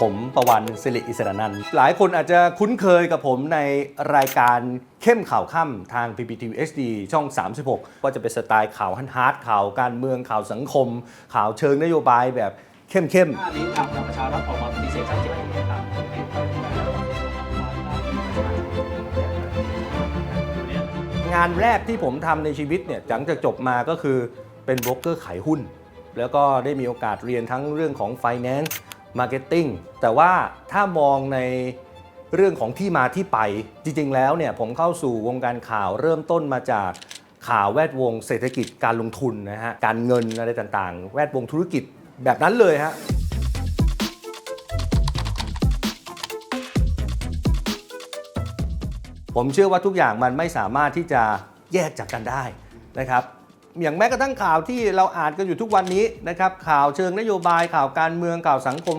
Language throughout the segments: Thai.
ผมประวันสิริอิสระนันท์หลายคนอาจจะคุ้นเคยกับผมในรายการเข้มข่าวค่ำทาง PPTV HD ช่อง 36 ก็จะเป็นสไตล์ข่าวฮันฮาร์ดข่าวการเมืองข่าวสังคม ข่าวเชิงนโยบายแบบเข้มๆหน้านี้ทางประชารัฐออกมาปฏิเสธชัดเจนนะครับงานแรกที่ผมทำในชีวิตเนี่ยหลังจากจบมาก็คือเป็นโบรกเกอร์ขายหุ้น แล้วก็ได้มีโอกาสเรียนทั้งเรื่องของ Finance Marketing แต่ว่าถ้ามองในเรื่องของที่มาที่ไป จริงๆแล้วเนี่ยผมเข้าสู่วงการข่าวเริ่มต้นมาจากข่าวแวดวงเศรษฐกิจการลงทุนนะฮะการเงินอะไรต่างๆ แวดวงธุรกิจแบบนั้นเลยฮะผมเชื่อว่าทุกอย่างมันไม่สามารถที่จะแยกจากกันได้นะครับ อย่างแม้กระทั่งข่าวที่เราอ่านกันอยู่ทุกวันนี้นะครับข่าวเชิงนโยบายข่าวการเมืองข่าวสังคม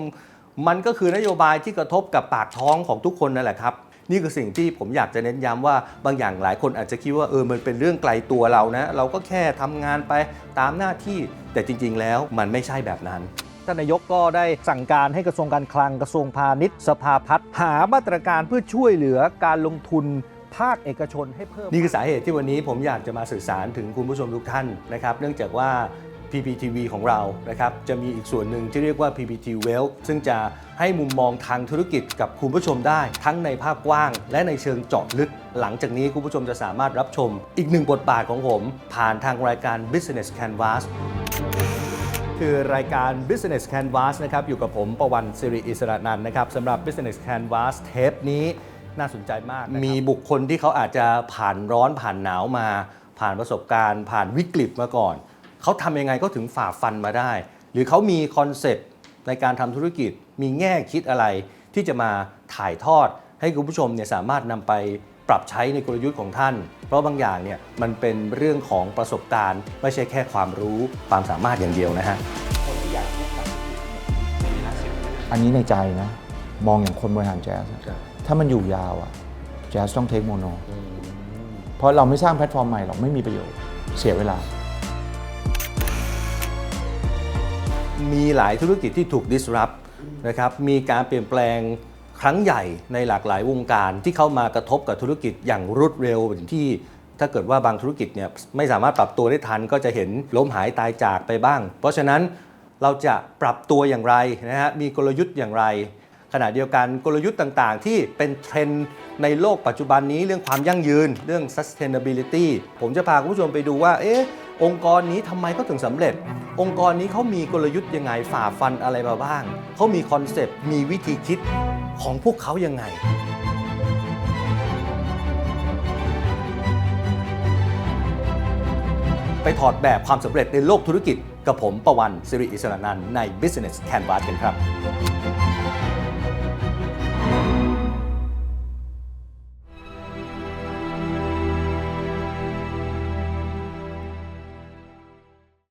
มันก็คือนโยบายที่กระทบกับปากท้องของทุกคนนั่นแหละครับนี่คือสิ่งที่ผมอยากจะเน้นย้ำว่าบางอย่างหลายคนอาจจะคิดว่าเออมันเป็นเรื่องไกลตัวเรานะ เราก็แค่ทำงานไปตามหน้าที่ แต่จริง ๆ แล้วมันไม่ใช่แบบนั้นท่านนายกก็ได้สั่งการให้กระทรวงการคลังกระทรวงพาณิชย์ สภาพัฒน์หามาตรการเพื่อช่วยเหลือการลงทุน ภาคเอกชนให้เพิ่ม นี่คือสาเหตุที่วันนี้ผมอยากจะมาสื่อสารถึงคุณผู้ชมทุกท่านนะครับ เนื่องจากว่า PPTV ของเรานะครับจะมีอีกส่วนหนึ่งที่เรียกว่า PPT Wealth ซึ่งจะให้มุมมองทางธุรกิจกับคุณผู้ชมได้ ทั้งในภาพกว้าง และในเชิงเจาะลึก หลังจากนี้คุณผู้ชมจะสามารถรับชม อีกหนึ่งบทบาทของผม ผ่านทางรายการ Business Canvas คือรายการ Business Canvas นะครับอยู่กับผมประวันสิริอิสระนันท์นะครับสำหรับ Business Canvas เทปนี้ น่าสนใจมากนะครับ มีบุคคลที่เขาอาจจะผ่านร้อนผ่านหนาวมา ผ่านประสบการณ์ ผ่านวิกฤตมาก่อน เขาทำยังไงก็ถึงฝ่าฟันมาได้ หรือเขามีคอนเซ็ปต์ในการทำธุรกิจ มีแง่คิดอะไรที่จะมาถ่ายทอด ให้คุณผู้ชมเนี่ยสามารถนำไปปรับใช้ในกลยุทธ์ของท่าน เพราะบางอย่างเนี่ยมันเป็นเรื่องของประสบการณ์ ไม่ใช่แค่ความรู้ความสามารถอย่างเดียวนะฮะ อันนี้ในใจนะ มองอย่างคนบริหารแจ๊สอะถ้ามันอยู่ยาวอะแจ๊สต้องเทคโมโนเพราะเราไม่สร้างแพลตฟอร์มใหม่หรอกไม่มีประโยชน์เสียเวลา มีหลายธุรกิจที่ถูก disrupt นะครับมีการเปลี่ยนแปลงครั้งใหญ่ในหลากหลายวงการที่เข้ามากระทบกับธุรกิจอย่างรวดเร็วอย่างที่ถ้าเกิดว่าบางธุรกิจเนี่ยไม่สามารถปรับตัวได้ทันก็จะเห็นล้มหายตายจากไปบ้าง เพราะฉะนั้นเราจะปรับตัวอย่างไรนะฮะมีกลยุทธ์อย่างไร ขณะเดียวกันกลยุทธ์ต่างๆ ที่เป็นเทรนด์ในโลกปัจจุบันนี้เรื่องความยั่งยืน เรื่อง sustainability ผมจะพาคุณผู้ชมไปดูว่า เอ๊ะ องค์กรนี้ทำไมเขาถึงสำเร็จ องค์กรนี้เขามีกลยุทธ์ยังไงฝ่าฟันอะไรมาบ้าง เขามีคอนเซปต์ มีวิธีคิดของพวกเขายังไงไปถอดแบบความสำเร็จในโลกธุรกิจ กับผมประวันสิริอิสระนันใน Business Canvas กันครับ